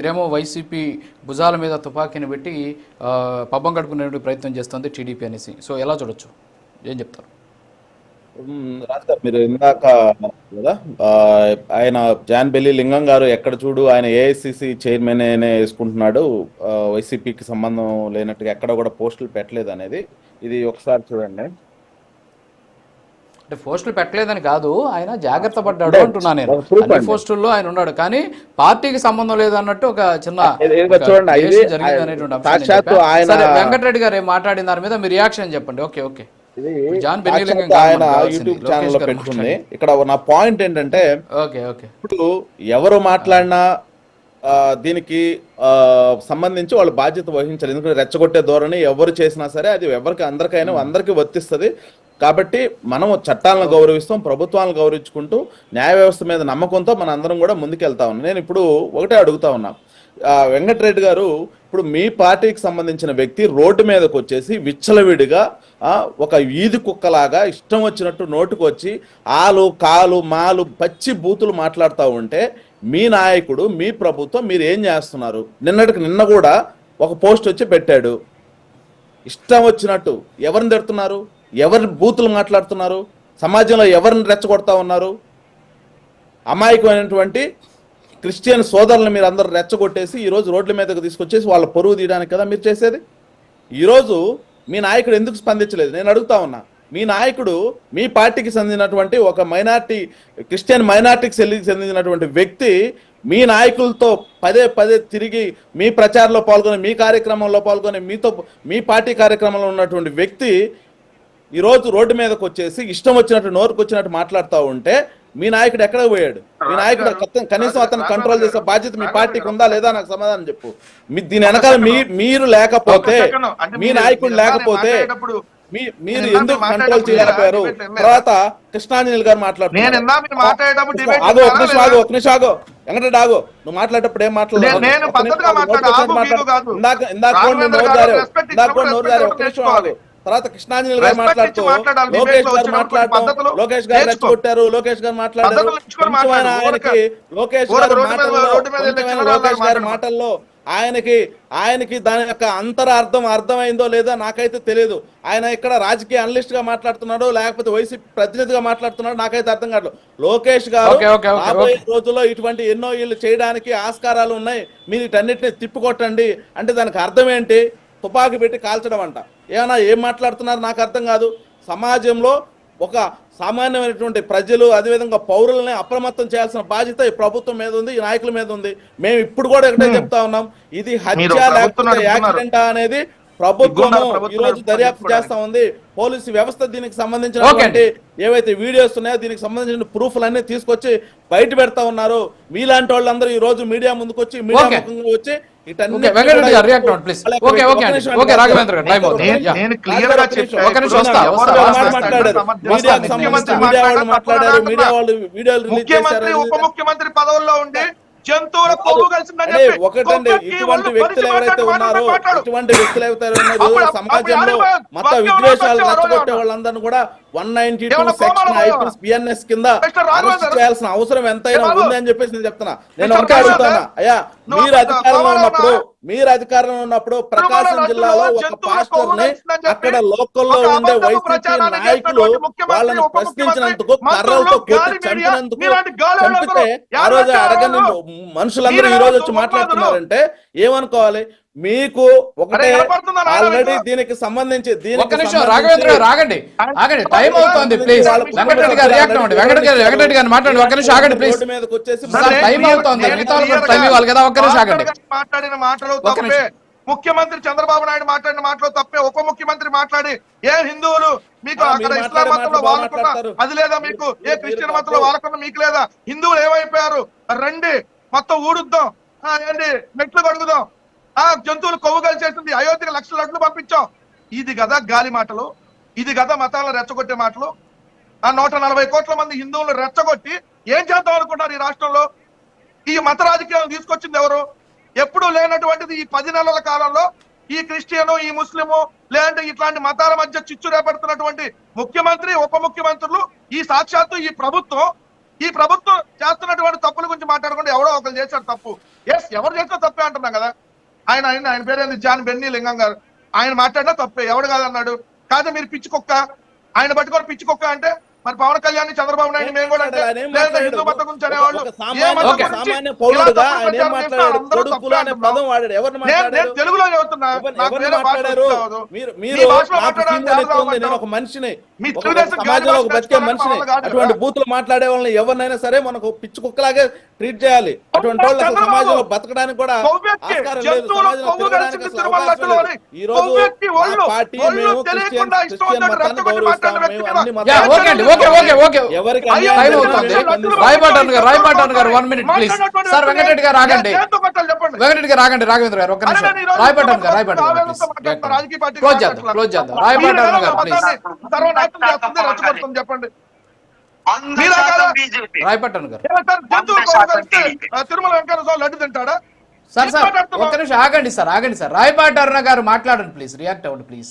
మీరేమో వైసీపీ భుజాల మీద తుపాకీని పెట్టి పబ్బం గడుపుకునే ప్రయత్నం చేస్తుంది టీడీపీ అనేసి. సో ఎలా చూడొచ్చు? ఏం చెప్తారు? మీరు ఇందాక కదా ఆయన జాన్ బెల్లి లింగం గారు ఎక్కడ చూడు ఆయన ఏఐసిసి చైర్మన్ అనే వేసుకుంటున్నాడు. వైసీపీకి సంబంధం లేనట్టుగా ఎక్కడ కూడా పోస్టులు పెట్టలేదు అనేది. ఇది ఒకసారి చూడండి. అంటే పోస్టులు పెట్టలేదని కాదు ఆయన జాగ్రత్త పడ్డాడు అంటే అంటున్నా నేను. అన్ని. పోస్టుల్లో ఆయన ఉన్నాడు. కానీ పార్టీకి సంబంధం లేదన్నట్టు ఒక చిన్న వెంకటరెడ్డి గారు మాట్లాడిన దాని మీద మీ రియాక్షన్ చెప్పండి. Okay okay. జాన్ ఆయన. యూట్యూబ్ ఛానల్లో గారు పెట్టుకుంది. ఇక్కడ నా పాయింట్ ఏంటంటే ఓకే ఓకే. ఇప్పుడు ఎవరు మాట్లాడినా దీనికి ఆ, సంబంధించి వాళ్ళు బాధ్యత వహించాలి. ఎందుకంటే రెచ్చగొట్టే ధోరణి ఎవరు చేసినా సరే అది ఎవరికి అందరికైనా అందరికీ వర్తిస్తుంది. కాబట్టి మనం చట్టాలను గౌరవిస్తాం ప్రభుత్వాలను గౌరవించుకుంటూ న్యాయ వ్యవస్థ మీద నమ్మకంతో మన అందరం కూడా ముందుకెళ్తా ఉన్నాం. నేను ఇప్పుడు ఒకటే అడుగుతా ఉన్నా. వెంకటరెడ్డి గారు ఇప్పుడు మీ పార్టీకి సంబంధించిన వ్యక్తి రోడ్డు మీదకి వచ్చేసి విచ్చలవిడిగా ఒక ఈది కుక్కలాగా ఇష్టం వచ్చినట్టు నోటుకు వచ్చి ఆలు కాలు మాలు పచ్చి బూతులు మాట్లాడుతూ ఉంటే మీ నాయకుడు మీ ప్రభుత్వం మీరు ఏం చేస్తున్నారు? నిన్నటికి నిన్న కూడా ఒక పోస్ట్ వచ్చి పెట్టాడు. ఇష్టం వచ్చినట్టు ఎవరిని తిడుతున్నారు? ఎవరి బూతులు మాట్లాడుతున్నారు? సమాజంలో ఎవరిని రెచ్చగొడతా ఉన్నారు? అమాయకమైనటువంటి క్రిస్టియన్ సోదరులను మీరు అందరూ రెచ్చగొట్టేసి ఈరోజు రోడ్ల మీదకు తీసుకొచ్చేసి వాళ్ళ పొరుగు తీయడానికి కదా మీరు చేసేది? ఈరోజు మీ నాయకుడు ఎందుకు స్పందించలేదు? నేను అడుగుతా ఉన్నా. మీ నాయకుడు మీ పార్టీకి చెందినటువంటి ఒక మైనార్టీ క్రిస్టియన్ మైనార్టీకి చెల్లి- చెందినటువంటి వ్యక్తి మీ నాయకులతో పదే పదే తిరిగి మీ ప్రచారంలో పాల్గొని మీ కార్యక్రమంలో పాల్గొని మీతో మీ పార్టీ కార్యక్రమంలో ఉన్నటువంటి వ్యక్తి ఈ రోజు రోడ్డు మీదకి వచ్చేసి ఇష్టం వచ్చినట్టు నోరుకు వచ్చినట్టు మాట్లాడుతూ ఉంటే మీ నాయకుడు ఎక్కడ పోయాడు? మీ నాయకుడు కనీసం అతను కంట్రోల్ చేసే బాధ్యత మీ పార్టీకి ఉందా లేదా నాకు సమాధానం చెప్పు. మీ దీని వెనకాల మీరు లేకపోతే ఒక మీ నాయకుడు లేకపోతే మీరు ఎందుకు కంట్రోల్ చేయలేకపోయారు. తర్వాత కృష్ణాంజలి గారు నేను మాట్లాడుతున్నారు ఆగు ఒక నిమిషం? ఆగు ఒక నిమిషం ఆగు. వెంకటరెడ్డి ఆగు. నువ్వు మాట్లాడేటప్పుడు ఏం మాట్లాడలేదు? నేను- నేను ఒక్క నిమిషం పద్ధతిగా ఆగు, మాట్లాడు, నోటికి వచ్చినట్టు ఆగు, మాట్లాడు. మీకు కాదు. ఇందాక ఇందాక నోరు ఇందాక నోరు respect నిమిషం ఆగు. తర్వాత కృష్ణాంజలి గారు మాట్లాడుతూ. లోకేష్ గారు మాట్లాడటం లోకేష్ గారు. రెచ్చగొట్టారు లోకేష్ గారు మాట్లాడారు. ఆయనకి లోకేష్ గారి లోకేష్ గారి. మాటల్లో ఆయనకి ఆయనకి దాని యొక్క అంతర అర్థం అర్థమైందో లేదో నాకైతే తెలియదు ఆయన ఇక్కడ రాజకీయ అనలిస్ట్గా మాట్లాడుతున్నాడు లేకపోతే వైసీపీ ప్రతినిధిగా మాట్లాడుతున్నాడు నాకైతే అర్థం కావట్లేదు లోకేష్ గారు రాబోయే. రోజుల్లో ఇటువంటి ఎన్నో ఇళ్ళు చేయడానికి ఆస్కారాలు ఉన్నాయి మీరు వీటన్నిటిని తిప్పికొట్టండి అంటే దానికి అర్థం ఏంటి తుపాకీ పెట్టి కాల్చడం అంట ఏమన్నా ఏం మాట్లాడుతున్నారు నాకు అర్థం కాదు. సమాజంలో ఒక సామాన్యమైనటువంటి ప్రజలు అదేవిధంగా పౌరులని అప్రమత్తం చేయాల్సిన బాధ్యత ఈ ప్రభుత్వం మీద ఉంది ఈ నాయకుల మీద ఉంది. మేము ఇప్పుడు కూడా ఒకటే చెప్తా ఉన్నాం. ఇది హత్య లేకపోతే. యాక్సిడెంట్ అనేది ప్రభుత్వం ఈ రోజు దర్యాప్తు చేస్తా ఉంది పోలీసు వ్యవస్థ దీనికి ఓకే సంబంధించినటువంటి ఏవైతే వీడియోస్ ఉన్నాయో దీనికి సంబంధించిన ప్రూఫ్లన్నీ తీసుకొచ్చి బయట పెడతా ఉన్నారు. మీలాంటి వాళ్ళందరూ ఈ రోజు మీడియా ముందుకు వచ్చి మీడియా. ముఖంగా వచ్చి ముఖ్యమంత్రి మీడియా వాళ్ళు మాట్లాడారు, మాట్లాడారు మీడియా తప్పులు వాళ్ళు వీడియోలు రిలీజ్ ముఖ్యమంత్రి ఉప ముఖ్యమంత్రి పదవుల్లో ఉండి జంతువుల కొవ్వు కలిసిందని చెప్పి ఒకటండి ఇటువంటి వ్యక్తులు ఎవరైతే ఉన్నారో. ఇటువంటి వ్యక్తులు ఎవరైతే ఉన్నారో సమాజంలో వాక్యం విద్వేషాలు ఎవరు వాళ్ళందరినీ కూడా one ninety two section IPS BNS కింద అరెస్ట్ చేయాల్సిన అవసరం ఎంతైనా? ఉంది అని చెప్పేసి నేను చెప్తున్నా నేను ఒకటే అడుగుతున్నా అయ్యా మీరు అధికారంలో ఉన్నప్పుడు ఉన్నా? మీరు అధికారంలో ఉన్నప్పుడు ప్రకాశం జిల్లాలో ఒక పాస్టర్ని అక్కడ లోకల్లో ఉండే వైసీపీ నాయకులు వాళ్ళని ప్రశ్నించినందుకు కర్రలతో కొట్టి చంపినందుకు చంపితే ఆ రోజు అడగని? మనుషులందరూ ఈ రోజు వచ్చి? మాట్లాడుతున్నారంటే ఏమనుకోవాలి మీకు ఒకటే ఆల్రెడీ? దీనికి సంబంధించి ఒక్క దీనికి నిమిషం రాఘవేంద్ర గారు ఆగండి. ఆగండి టైం అవుతుంది ప్లీజ్ వెంకటరెడ్డి గారు రియాక్ట్ అవ్వండి. వెంకటరెడ్డి గారు వెంకటరెడ్డి గారు మాట్లాడండి. ఒక్క నిమిషం ఆగండి ప్లీజ్ మీదకి వచ్చేసి టైం అవుతోంది. మిగతా టైం ఇవ్వాలి కదా, ఒక్క నిమిషం ఆగండి. మాట్లాడిన మాటలు తప్పే. ముఖ్యమంత్రి చంద్రబాబు నాయుడు మాట్లాడిన మాటలు తప్పే. ఉప ముఖ్యమంత్రి మాట్లాడి ఏ హిందువులు మీకు అక్కడ ఇస్లాం మతంలో వాళ్ళకున్న. అది లేదా మీకు? ఏ క్రిస్టియన్ మతంలో. వాళ్ళకున్న మీకు లేదా? హిందువులు ఏమైపోయారు? రండి మొత్తం ఊడుద్దాం. ఆ, ఏంటి? మెట్లు కడుగుదాం. ఆ జంతువులు కొవ్వు కలిసేసింది అయోధ్యకి లక్షల లడ్లు పంపించాం. ఇది కదా గాలి మాటలు. ఇది కదా మతాలను రెచ్చగొట్టే మాటలు. ఆ నూట నలభై కోట్ల మంది హిందువులను రెచ్చగొట్టి ఏం చేద్దాం అనుకుంటారు ఈ రాష్ట్రంలో? ఈ మత రాజకీయాలు తీసుకొచ్చింది ఎవరు? ఎప్పుడు లేనటువంటిది ఈ పది నెలల కాలంలో ఈ క్రిస్టియను ఈ ముస్లిము లేదంటే ఇట్లాంటి మతాల మధ్య చిచ్చు రేపడుతున్నటువంటి ముఖ్యమంత్రి ఉప ముఖ్యమంత్రులు ఈ సాక్షాత్తు ఈ ప్రభుత్వం ఈ ప్రభుత్వం చేస్తున్నటువంటి తప్పుల గురించి మాట్లాడకుండా ఎవరో ఒకరు చేశారు తప్పు. ఎస్ ఎవరు చేసినా తప్పే అంటున్నాం కదా. ఆయన ఆయన ఆయన పేరేంది? జాన్ బెన్నీ లింగం గారు. ఆయన మాట్లాడినా తప్పే. ఎవడు కాదన్నాడు? కాదు మీరు పిచ్చి కుక్క. ఆయన పట్టుకొని పిచ్చి కుక్క అంటే మరి పవన్ కళ్యాణ్ చంద్రబాబు నాయుడు మేము కూడా అంటే? హిందూ మతం గురించి అనేవాళ్ళు నేను తెలుగులో చెబుతున్నా ఎవరు- నాకు ఎవరు వేరే భాష మాట్లాడారు రాదు. మీరు మీ మీరు భాషలో నాకు మాట్లాడడానికి సింబల్ చాలా ఎక్కువ ఉంది నేను ఒక బాగుంటాం. మనిషిని మీ ఒక- ఒక తెలుగుదేశం సమాజంలో ఒక గాలి బతికే భాష మనిషిని నేర్చుకోవడానికి కాదు అటువంటి కదా. బూతులు మాట్లాడే వాళ్ళని ఎవరినైనా సరే మనకు పిచ్చి కుక్కలాగే ట్రీట్ చేయాలి అటువంటి వాళ్ళు సమాజంలో బతకడానికి కూడా. ఈ రోజు పార్టీ మేము క్రిస్టియన్ క్రిస్టియన్ మతాన్ని అన్ని. Okay okay okay. ఎవరికి టైం అవుతుంది రాయపాటన్ గారు రాయపాటన్ గారు one minute please sir Venkatareddy గారు చెప్పండి. వెంకటరెడ్డి గారు ఆగండి రాఘవేంద్ర గారు ఒక్క అరే నిమిషం రాయపాటన్ గారు రాయపాటన్ గారు క్లోజ్ చేద్దాం. క్లోజ్ చేద్దాం. రాయపాటన్ గారు ప్లీజ్ చెప్పండి. రాయపాటన్ గారు. తిరుమల స్వామి లడ్డు తింటాడా? సార్? ఒక్క నిమిషం ఆగండి సార్ ఆగండి సార్. రాయపాటర్ణ గారు మాట్లాడండి ప్లీజ్ రియాక్ట్ అవ్వండి ప్లీజ్